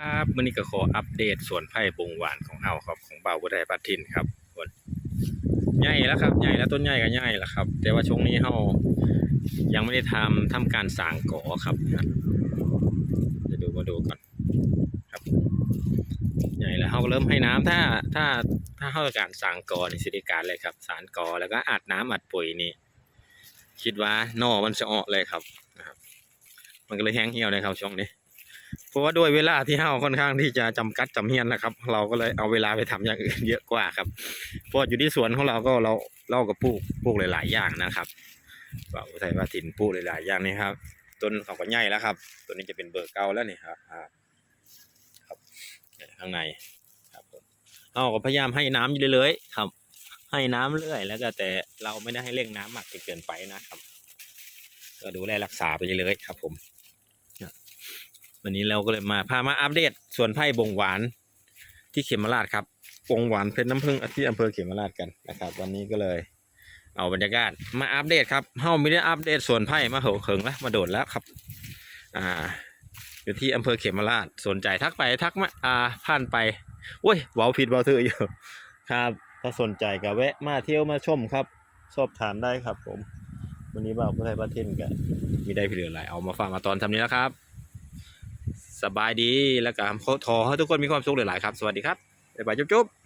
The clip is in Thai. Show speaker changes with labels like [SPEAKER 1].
[SPEAKER 1] ครับมื่อนี้ก็ขออัปเดตสวนไผ่บงหวานของเฮาครับของเบาบุไดปัดทินครับส่วนใหญ่แล้วครับใหญ่แล้วต้นใหญ่ก็ใหญ่แล้วครับ แต่ว่าช่วงนี้เฮายังไม่ได้ทำทำการสางกอครับเดี๋ยวดูมาดูก่อนครับ ใหญ่แล้วเฮาเริ่มให้น้ำถ้าถ้าถ้าเฮาองการสางกอนี่สิได้การเลยครับ สารกอแล้วก็อัดน้ำอัดปุ๋ยนี่คิดว่าหนอมันจะออกเลยครับนะครับ มันก็เลยแห้งเหี่ยวเลยครับช่วงนี้ เพราะว่าด้วยเวลาที่เฮาค่อนข้างที่จะจำกัดจำเฮียนนะครับ เราก็เลยเอาเวลาไปทำอย่างอื่นเยอะกว่าครับเพราะอยู่ที่สวนของเราก็เราเราก็ปลูกปลูกหลาย ๆ อย่างนะครับว่าอุทัยว่าถิ่นปลูกหลาย ๆ อย่างนี่ครับต้นของก็ใหญ่แล้วครับตัวนี้จะเป็นเบอร์เก้าแล้วนี่ครับครับข้างในครับเราก็พยายามให้น้ำอยู่เรื่อยๆครับ ให้น้ำเรื่อย แล้วก็แต่เราไม่ได้ให้เร่งน้ำมากจนเกินไปนะครับ ก็ดูแลรักษาไปเรื่อยๆครับผม วันนี้เราก็เลยมาพามาอัปเดตสวนไผ่บงหวานที่เขมราชครับบงหวานเพชรน้ำผึ้งที่อำเภอเขมราชกันนะครับ วันนี้ก็เลย เอาบรรยากาศมาอัปเดตครับเฮาไม่ได้อัปเดตสวนไผ่มาเหิงเหิงแล้วมาโดดแล้วครับ อ่า อยู่ที่อำเภอเขมราชสนใจทักไปทักมาอ่าผ่านไปโอ้ยเว้าผิดเว้าถืออยู่ครับถ้าสนใจก็แวะมาเที่ยวมาชมครับ สอบถามได้ครับผม วันนี้บ่าวผู้ไทยบ้านเทนกันมีได้พี่เหลืออะไรเอามาฝากมาตอนทำนี้แล้วครับ สบายดีแล้วก็ขอทุกคนมีความสุขหลายๆครับ สวัสดีครับบ๊ายบายจุ๊บ